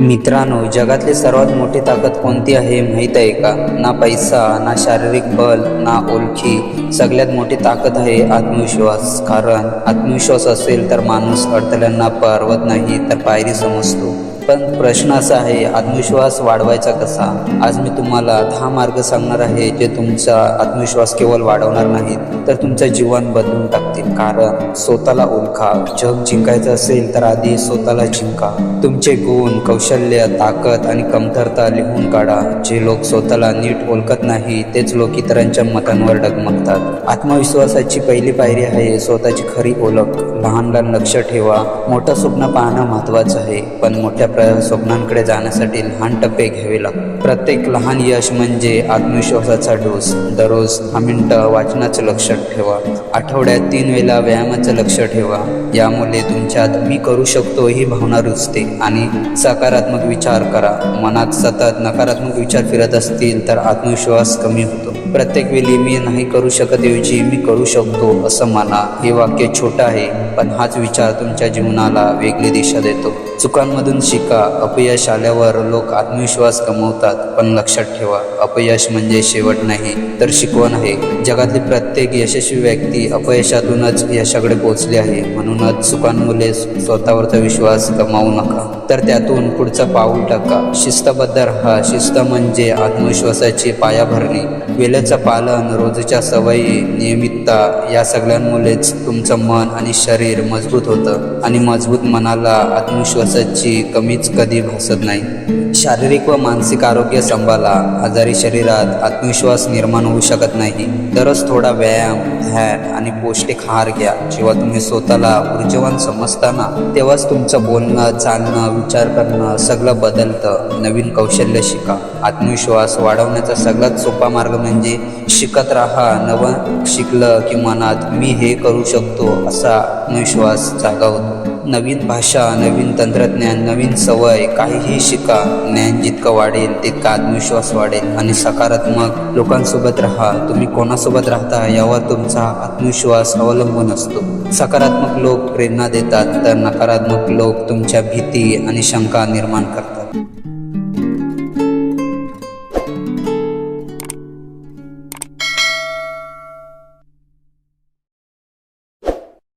मित्रांनो जगातली सर्वात मोठी ताकद कोणती आहे माहीत आहे का? ना पैसा ना शारीरिक बल ना ओळखी. सगळ्यात मोठी ताकद आहे आत्मविश्वास. कारण आत्मविश्वास असेल तर माणूस अडथळ्यांना पर्वत नाही तर पायरी समजतो. पण प्रश्न असा आहे आत्मविश्वास वाढवायचा कसा? आज मी तुम्हाला दहा मार्ग सांगणार आहे जे तुमचा आत्मविश्वास केवळ वाढवणार नाहीत तर तुमचं जीवन बदलून टाकतील. कारण स्वतःला ओळखा. जग जिंकायचं असेल तर आधी स्वतःला जिंका. तुमचे गुण कौशल्य ताकद आणि कमतरता लिहून काढा. जे लोक स्वतःला नीट ओळखत नाही तेच लोक इतरांच्या मतांवर डगमगतात. आत्मविश्वासाची पहिली पायरी आहे स्वतःची खरी ओळख. लहान लहान लक्ष ठेवा. मोठं स्वप्न पाहणं महत्त्वाचं आहे. पण मोठ्या प्र स्वप्नांकडे जाण्यासाठी लहान टप्पे घ्यावे लागतात प्रत्येक लहान यश म्हणजे आत्मविश्वासाचा डोस. दररोज हा मिनटं वाचनाचं लक्ष ठेवा. आठवड्यात तीन वेळा व्यायामाचं लक्ष ठेवा. यामुळे तुमच्यात मी करू शकतो ही भावना रुजते. आणि सकारात्मक विचार करा. मनात सतत नकारात्मक विचार फिरत असतील तर आत्मविश्वास कमी होतो. प्रत्येक वेळी मी नाही करू शकत ऐवजी मी करू शकतो असं मला हे वाक्य छोटं आहे पण हाच विचार तुमच्या जीवनाला वेगळी दिशा देतो. चुकांमधून शिका. अपयश आल्यावर लोक आत्मविश्वास कमवतात पण लक्षात ठेवा. अपयश म्हणजे शेवट नाही तर शिकवण आहे. जगातली प्रत्येक यशस्वी व्यक्ती अपयशातूनच यशाकडे पोहोचली आहे. म्हणूनच चुकांमुळे स्वतःवरचा विश्वास गमावू नका. तर त्यातून पुढचं पाऊल टाका. शिस्तबद्ध राहा. शिस्त म्हणजे आत्मविश्वासाची पायाभरणी वेळेचं पालन रोजच्या सवयी नियमितता या सगळ्यांमुळेच तुमचं मन आणि शरीर मजबूत होतं आणि मजबूत मनाला आत्मविश्वासाची कमीच कधी भासत नाही. शारीरिक व मानसिक आरोग्य सांभाळा. आजारी शरीरात आत्मविश्वास निर्माण होऊ शकत नाही. दररोज थोडा व्यायाम ध्यान आणि पौष्टिक आहार घ्या. जेव्हा तुम्ही स्वतःला ऊर्जवान समजताना तेव्हाच तुमचं बोलणं चालणं विचार करणं सगळं बदलतं. नवीन कौशल्य शिका. आत्मविश्वास वाढवण्याचा सगळ्यात सोपा मार्ग म्हणजे शिकत राहा. नवं शिकलं की मनात मी हे करू शकतो असा आत्मविश्वास जागा होतो नवीन भाषा नवीन तंत्रज्ञान नवीन सवय काहीही शिका. ज्ञान जितकं वाढेल तितका आत्मविश्वास वाढेल आणि सकारात्मक लोकांसोबत राहा. तुम्ही कोणासोबत राहता यावर तुमचा आत्मविश्वास अवलंबून असतो. सकारात्मक लोक प्रेरणा देतात तर नकारात्मक लोक तुमच्या भीती आणि शंका निर्माण करतात.